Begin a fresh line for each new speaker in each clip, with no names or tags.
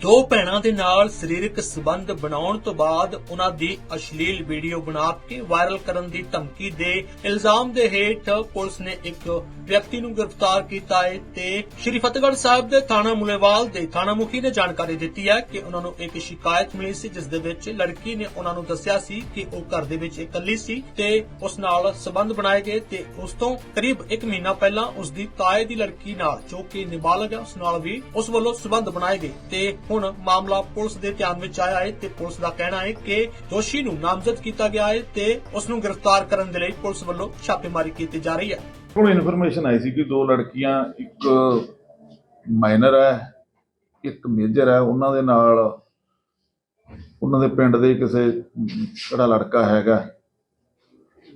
ਦੋ ਭੈਣਾਂ ਦੇ ਨਾਲ ਸਰੀਰਕ ਸਬੰਧ ਬਣਾਉਣ ਤੋਂ ਬਾਅਦ ਉਹਨਾਂ ਦੀ ਅਸ਼ਲੀਲ ਵੀਡੀਓ ਬਣਾ ਕੇ ਵਾਇਰਲ ਕਰਨ ਦੀ ਧਮਕੀ ਦੇ ਇਲਜ਼ਾਮ ਦੇ ਹੇਠ ਪੁਲਿਸ ਨੇ ਇੱਕ ਵਿਅਕਤੀ ਨੂੰ ਗ੍ਰਿਫਤਾਰ ਕੀਤਾ ਹੈ ਤੇ ਸ਼੍ਰੀ ਫਤਿਹਗੜ੍ਹ ਸਾਹਿਬ ਦੇ ਥਾਣਾ ਮੁਲੇਵਾਲ ਦੇ ਥਾਣਾ ਮੁਖੀ ਨੇ ਜਾਣਕਾਰੀ ਦਿੱਤੀ ਹੈ ਕਿ ਉਹਨਾਂ ਨੂੰ ਇੱਕ ਸ਼ਿਕਾਇਤ ਮਿਲੀ ਸੀ, ਜਿਸ ਦੇ ਵਿੱਚ ਲੜਕੀ ਨੇ ਉਹਨਾਂ ਨੂੰ ਦੱਸਿਆ ਸੀ ਕਿ ਉਹ ਘਰ ਦੇ ਵਿੱਚ ਇਕੱਲੀ ਸੀ ਤੇ ਉਸ ਨਾਲ ਸਬੰਧ ਬਣਾਏ ਗਏ ਤੇ ਉਸ ਤੋਂ ਕਰੀਬ 1 ਮਹੀਨਾ ਪਹਿਲਾਂ ਉਸ ਦੀ ਤਾਏ ਦੀ ਲੜਕੀ ਨਾਲ ਜੋ ਕਿ ਨਾਬਾਲਗ ਹੈ, ਉਸ ਨਾਲ ਵੀ ਉਸ ਵੱਲੋਂ ਸਬੰਧ ਬਣਾਏ ਗਏ ਤੇ ਹੁਣ ਮਾਮਲਾ ਪੁਲਿਸ ਦੇ ਧਿਆਨ ਵਿੱਚ ਆਇਆ ਹੈ ਤੇ ਪੁਲਿਸ ਦਾ ਕਹਿਣਾ ਹੈ ਕਿ ਦੋਸ਼ੀ ਨੂੰ ਨਾਮਜ਼ਦ ਕੀਤਾ ਗਿਆ ਹੈ ਤੇ ਉਸ ਨੂੰ ਗ੍ਰਿਫਤਾਰ ਕਰਨ ਦੇ ਲਈ ਪੁਲਿਸ ਵੱਲੋਂ ਛਾਪੇਮਾਰੀ ਕੀਤੀ ਜਾ ਰਹੀ ਹੈ।
ਹੁਣ ਇਨਫੋਰਮੇਸ਼ਨ ਆਈ ਸੀ ਕਿ ਦੋ ਲੜਕੀਆਂ, ਇੱਕ ਮਾਈਨਰ ਹੈ, ਇੱਕ ਮੇਜਰ ਹੈ। ਉਹਨਾਂ ਦੇ ਨਾਲ ਉਹਨਾਂ ਦੇ ਪਿੰਡ ਦੇ ਕਿਸੇ ਜਿਹੜਾ ਲੜਕਾ ਹੈਗਾ,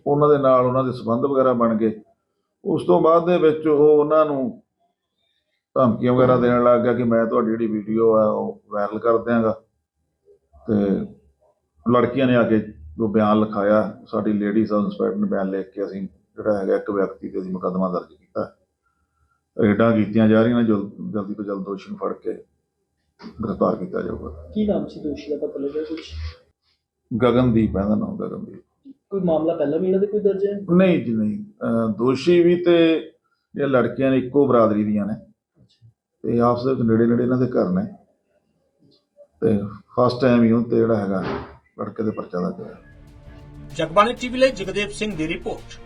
ਉਹਨਾਂ ਦੇ ਨਾਲ ਉਹਨਾਂ ਦੇ ਸਬੰਧ ਵਗੈਰਾ ਬਣ ਗਏ। ਉਸ ਤੋਂ ਬਾਅਦ ਦੇ ਵਿੱਚ ਉਹ ਉਹਨਾਂ ਨੂੰ ਧਮਕੀਆਂ ਵਗੈਰਾ ਦੇਣ ਲੱਗ ਗਿਆ ਕਿ ਮੈਂ ਤੁਹਾਡੀ ਜਿਹੜੀ ਵੀਡੀਓ ਆ ਉਹ ਵਾਇਰਲ ਕਰ ਦਿਆਂਗਾ। ਤੇ ਲੜਕੀਆਂ ਨੇ ਆ ਕੇ ਜੋ ਬਿਆਨ ਲਿਖਾਇਆ ਸਾਡੀ ਲੇਡੀ ਸਬ ਇੰਸਪੈਕਟਰ ਨੇ ਬਿਆਨ ਲਿਖ ਕੇ ਅਸੀਂ ਜਿਹੜਾ ਹੈਗਾ ਇੱਕ ਵਿਅਕਤੀ ਤੇ ਅਸੀਂ ਮੁਕੱਦਮਾ ਦਰਜ ਕੀਤਾ। ਰੇਡਾਂ ਕੀਤੀਆਂ ਜਾ ਰਹੀਆਂ ਨੇ ਜਲ- ਜਲਦੀ ਤੋਂ ਜਲਦ ਦੋਸ਼ੀ ਨੂੰ ਫੜ ਕੇ ਗ੍ਰਿਫਤਾਰ ਕੀਤਾ ਜਾਊਗਾ।
ਕੀ ਨਾਮ ਸੀ ਦੋਸ਼ੀ ਦਾ? ਪਤਾ ਲੱਗਿਆ ਕੁਝ
ਗਗਨਦੀਪ ਹੈ ਦਾ ਨਾਮ ਗਗਨਦੀਪ।
ਕੋਈ ਮਾਮਲਾ ਪਹਿਲਾਂ ਵੀ ਇਹਨਾਂ ਦੇ ਕੋਈ ਦਰਜ ਹੈ?
ਨਹੀਂ ਜੀ ਨਹੀਂ। ਦੋਸ਼ੀ ਵੀ ਤੇ ਇਹ ਲੜਕੀਆਂ ਨੇ ਇੱਕੋ ਬਰਾਦਰੀ ਦੀਆਂ ਨੇ। ਤੇ ਆਪਸ ਵਿੱਚ ਨੇੜੇ ਨੇੜੇ ਇਹਨਾਂ ਦੇ ਘਰ ਨੇ। ਤੇ ਫਸਟ ਟਾਈਮ ਹੀ ਉਹ ਤੇ ਜਿਹੜਾ ਹੈਗਾ, ਲੜਕੇ ਦੇ ਪਰਚਾ ਦਾ
ਜਗਬਾਣੀ ਟੀਵੀ ਲਈ ਜਗਦੇਵ ਸਿੰਘ ਦੀ ਰਿਪੋਰਟ।